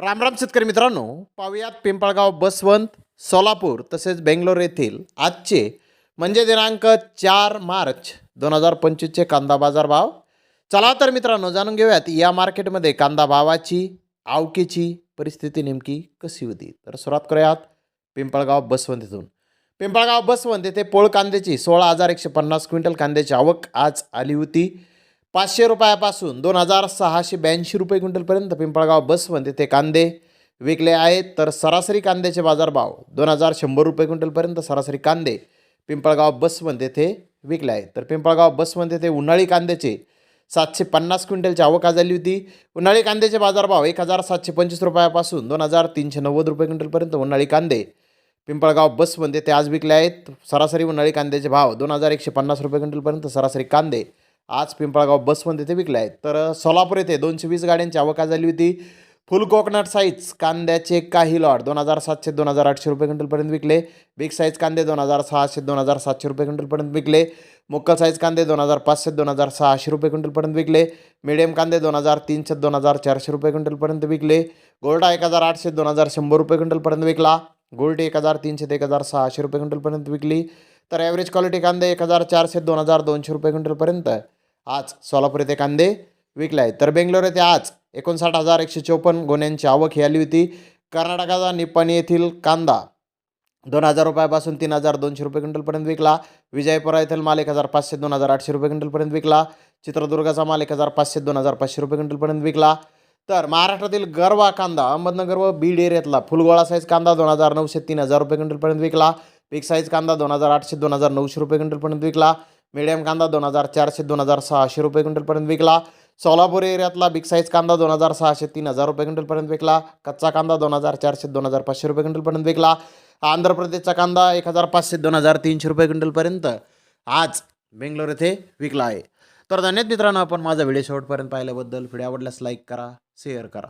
रामराम शेतकरी मित्रांनो पाहुयात पिंपळगाव बसवंत सोलापूर तसेच बेंगलोर येथील आजचे म्हणजे दिनांक चार मार्च दोन हजार पंचवीसचे कांदा बाजार भाव. चला तर मित्रांनो जाणून घेऊयात या मार्केटमध्ये कांदा भावाची आवकीची परिस्थिती नेमकी कशी होती? तर सुरुवात करूयात पिंपळगाव बसवंत इथून. पिंपळगाव बसवंत येथे पोळ कांद्याची सोळा हजार एकशे पन्नास क्विंटल कांद्याची आवक आज आली होती. पाचशे रुपयापासून दोन हजार सहाशे ब्याऐंशी रुपये क्विंटलपर्यंत पिंपळगाव बसमध्ये ते कांदे विकले आहेत. तर सरासरी कांद्याचे बाजारभाव दोन हजार शंभर रुपये क्विंटलपर्यंत सरासरी कांदे पिंपळगाव बसमध्ये ते विकले आहेत. तर पिंपळगाव बसमध्ये ते उन्हाळी कांद्याचे सातशे पन्नास क्विंटलची आवक झाली होती. उन्हाळी कांद्याचे बाजारभाव एक हजार सातशे पंचवीस रुपयापासून दोन हजार तीनशे नव्वद रुपये क्विंटलपर्यंत उन्हाळी कांदे पिंपळगाव बसमध्ये ते आज विकले आहेत. सरासरी उन्हाळी कांद्याचे भाव दोन हजार एकशे पन्नास रुपये क्विंटलपर्यंत सरासरी कांदे आज पिंपळगाव बसमध्ये ते विकले आहेत तर सोलापूर येथे दोनशे वीस गाड्यांची आवक झाली होती फुल कोकनट साईज कांद्याचे काही लॉट दोन हजार सातशे दोन हजार आठशे रुपये क्विंटलपर्यंत विकले बिग साईज कांदे दोन हजार सहाशे दोन हजार सातशे रुपये क्विंटलपर्यंत विकले मुक्कल साईज कांदे दोन हजार पाचशे दोन हजार सहाशे रुपये क्विंटलपर्यंत विकले मिडियम कांदे दोन हजार तीनशे दोन हजार चारशे रुपये क्विंटलपर्यंत विकले गोल्डा एक हजार आठशे दोन हजार शंभर रुपये क्विंटलपर्यंत विकला गोल्ड एक हजार तीनशे ते एक हजार सहाशे रुपये क्विंटलपर्यंत विकली तर ॲव्हरेज क्वालिटी कांदे एक हजार चारशे दोन हजार दोनशे रुपये क्विंटलपर्यंत आज सोलापूर येथे कांदे विकले आहेत तर बेंगलोर येथे आज एकोणसाठ हजार एकशे चौपन्न गोण्यांची आवक ही आली होती. कर्नाटकाचा निपाणी येथील कांदा दोन हजार रुपयापासून तीन हजार दोनशे रुपये क्विंटलपर्यंत विकला. विजयपुरा येथील माल एक हजार पाचशे दोन हजार आठशे रुपये क्विंटलपर्यंत विकला. चित्रदुर्गाचा माल एक हजार पाचशे दोन हजार पाचशे रुपये क्विंटलपर्यंत विकला. तर महाराष्ट्रातील गरवा कांदा अहमदनगर व बीड एरियातला फुलगोळा साईज कांदा दोन हजार नऊशे तीन हजार रुपये क्विंटलपर्यंत विकला. पिक साईज कांदा दोन हजार आठशे दोन हजार नऊशे रुपये क्विंटलपर्यंत विकला. मिडियम कांदा दोन हजार चारशे दोन हजार सहाशे रुपये क्विंटलपर्यंत विकला. सोलापूर एरियातला बिग साईज कांदा दोन हजार सहाशे तीन हजार रुपये क्विंटलपर्यंत विकला. कच्चा कांदा दोन हजार चारशे दोन हजार पाचशे रुपये क्विंटलपर्यंत विकला. आंध्र प्रदेशचा कांदा एक हजार पाचशे दोन हजार तीनशे रुपये क्विंटलपर्यंत आज बेंगलोर येथे विकला आहे. तर धन्यवाद मित्रांनो आपण माझा व्हिडिओ शेवटपर्यंत पाहिल्याबद्दल. व्हिडिओ आवडल्यास लाईक करा शेअर करा.